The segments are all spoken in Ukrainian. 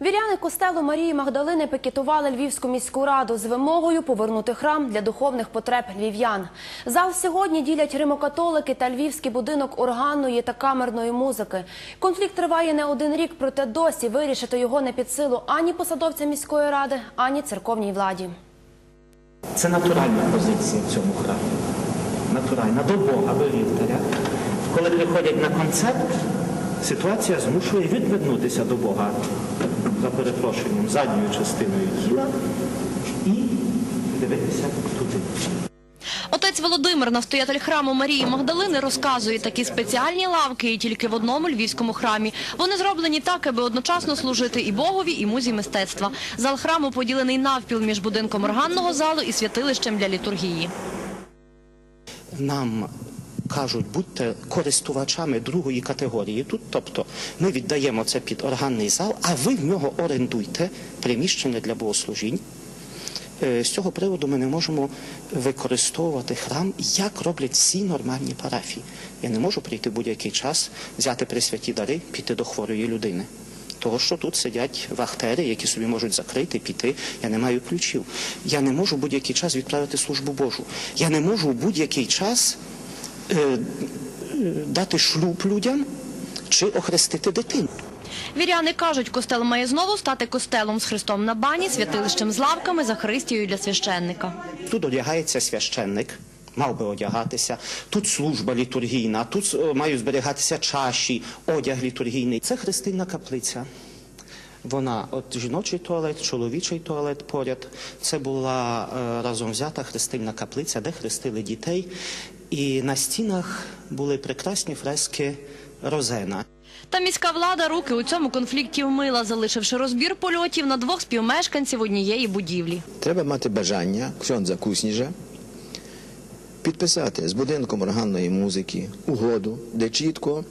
Віряни костелу Марії Магдалини пикетували Львівську міську раду з вимогою повернути храм для духовних потреб львів'ян. Зал сьогодні ділять римокатолики та львівський будинок органної та камерної музики. Конфлікт триває не один рік, проте досі вирішити його не під силу ані посадовцям міської ради, ані церковній владі. Це натуральна позиція в цьому храмі. Натуральна до Бога, до вівтаря. Коли приходять на концерт, ситуація змушує відвернутися до Бога за перепрошенням задньою частиною тіла і дивитися туди. Отець Володимир, настоятель храму Марії Магдалини, розказує, такі спеціальні лавки є тільки в одному львівському храмі. Вони зроблені так, аби одночасно служити і Богові, і музі мистецтва. Зал храму поділений навпіл між будинком органного залу і святилищем для літургії. Нам кажуть, будьте користувачами другої категорії тут, тобто ми віддаємо це під органний зал, а ви в нього орендуйте приміщення для богослужінь. Е, З цього приводу ми не можемо використовувати храм, як роблять всі нормальні парафії. Я не можу прийти будь-який час, взяти присвяті дари, піти до хворої людини. Того, що тут сидять вахтери, які собі можуть закрити, піти. Я не маю ключів. Я не можу будь-який час відправити службу Божу. Я не можу будь-який час дати шлюб людям чи охрестити дитину. Віряни кажуть, костел має знову стати костелом з Христом на бані, святилищем з лавками, Захаристією для священника. Тут одягається священник, мав би одягатися. Тут служба літургійна, тут е, мають зберігатися чаші, одяг літургійний. Це хрестильна каплиця. Вона, от жіночий туалет, чоловічий туалет поряд. Це була е, разом взята хрестильна каплиця, де хрестили дітей. І на стінах були прекрасні фрески Розена. Та міська влада руки у цьому конфлікті вмила, залишивши розбір польотів на двох співмешканців однієї будівлі. Треба мати бажання ксьондза Кусніжа підписати з будинком органної музики угоду, де чітко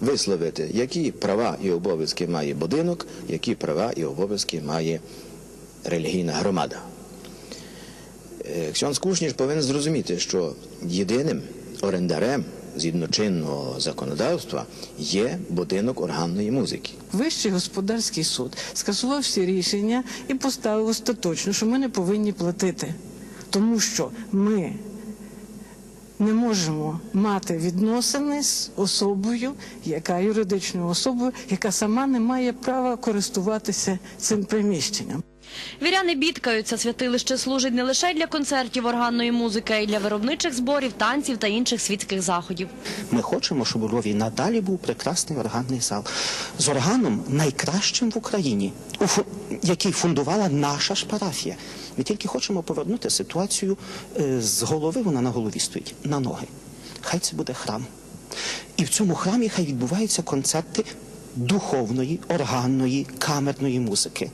висловити, які права і обов'язки має будинок, які права і обов'язки має релігійна громада. Е, Ксьондз Кушніж повинен зрозуміти, що єдиним орендарем згідно чинного законодавства є будинок органної музики. Вищий господарський суд скасував всі рішення і поставив остаточно, що ми не повинні платити, тому що ми не можемо мати відносини з особою, яка юридичною особою, яка сама не має права користуватися цим приміщенням. Віряни бідкаються, святилище служить не лише для концертів органної музики, а й для виробничих зборів, танців та інших світських заходів. Ми хочемо, щоб у Львові надалі був прекрасний органний зал з органом найкращим в Україні, який фундувала наша ж парафія. Ми тільки хочемо повернути ситуацію е, з голови, вона на голові стоїть, на ноги. Хай це буде храм. І в цьому храмі хай відбуваються концерти духовної, органної, камерної музики.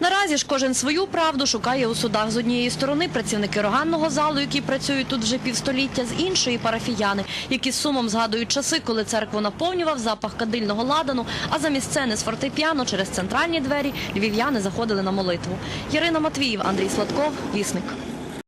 Наразі ж кожен свою правду шукає у судах. З однієї сторони працівники роганного залу, які працюють тут вже півстоліття, з іншої парафіяни, які з сумом згадують часи, коли церкву наповнював запах кадильного ладану, а замість сцени з фортепіано через центральні двері львів'яни заходили на молитву. Ярина Матвіїв, Андрій Сладков, Вісник.